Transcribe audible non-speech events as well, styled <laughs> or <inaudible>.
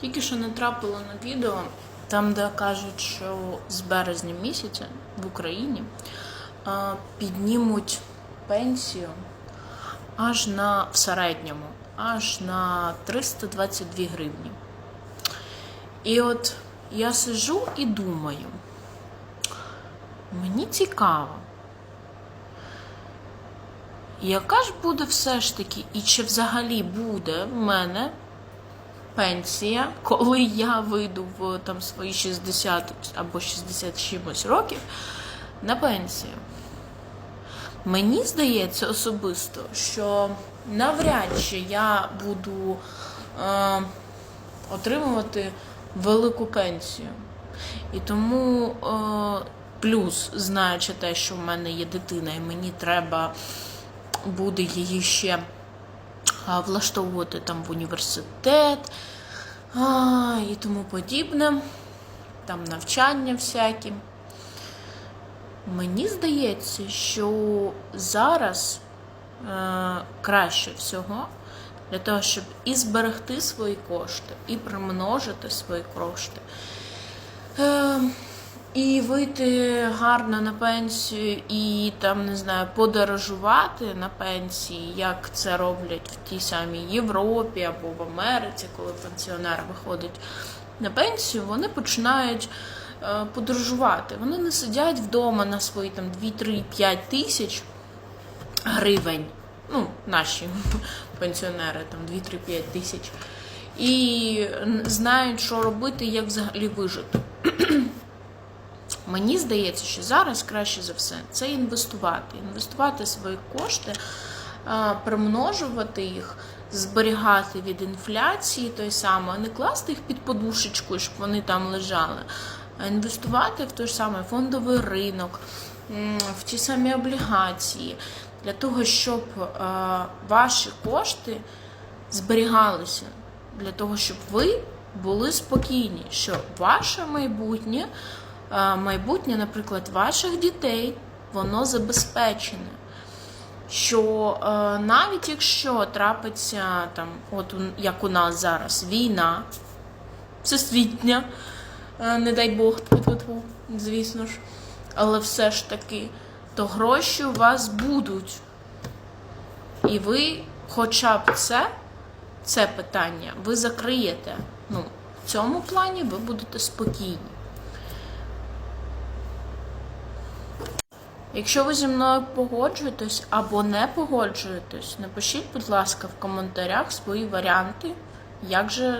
Тільки що натрапила на відео, там, де кажуть, що з березня місяця в Україні піднімуть пенсію аж на в середньому, аж на 322 гривні. І от я сижу і думаю, мені цікаво, яка ж буде все ж таки, і чи взагалі буде в мене пенсія, коли я вийду в там свої 60 або 60 чимось років на пенсію. Мені здається особисто, що навряд чи я буду е, отримувати велику пенсію. І тому е, плюс, знаючи те, що в мене є дитина, і мені треба буде її ще влаштовувати там в університет а, і тому подібне, там навчання всякі. Мені здається, що зараз е, краще всього для того, щоб і зберегти свої кошти, і примножити свої кошти. Е, і вийти гарно на пенсію, і там не знаю, подорожувати на пенсії, як це роблять в тій самій Європі або в Америці, коли пенсіонер виходить на пенсію, вони починають е, подорожувати. Вони не сидять вдома на свої там 2-3-5 тисяч гривень. Ну, наші <laughs> пенсіонери там 2-3-5 тисяч. І знають, що робити, як взагалі вижити. <clears throat> Мені здається, що зараз краще за все це інвестувати. Інвестувати свої кошти, примножувати їх, зберігати від інфляції той самий, а не класти їх під подушечку, щоб вони там лежали, а інвестувати в той ж самий фондовий ринок, в ті самі облігації, для того, щоб ваші кошти зберігалися, для того, щоб ви були спокійні, що ваше майбутнє майбутнє, наприклад, ваших дітей, воно забезпечене. Що е, навіть якщо трапиться там, от як у нас зараз, війна всесвітня, е, не дай Бог, звісно ж, але все ж таки, то гроші у вас будуть. І ви, хоча б це, це питання, ви закриєте. Ну, в цьому плані ви будете спокійні. Якщо ви зі мною погоджуєтесь або не погоджуєтесь, напишіть, будь ласка, в коментарях свої варіанти, як же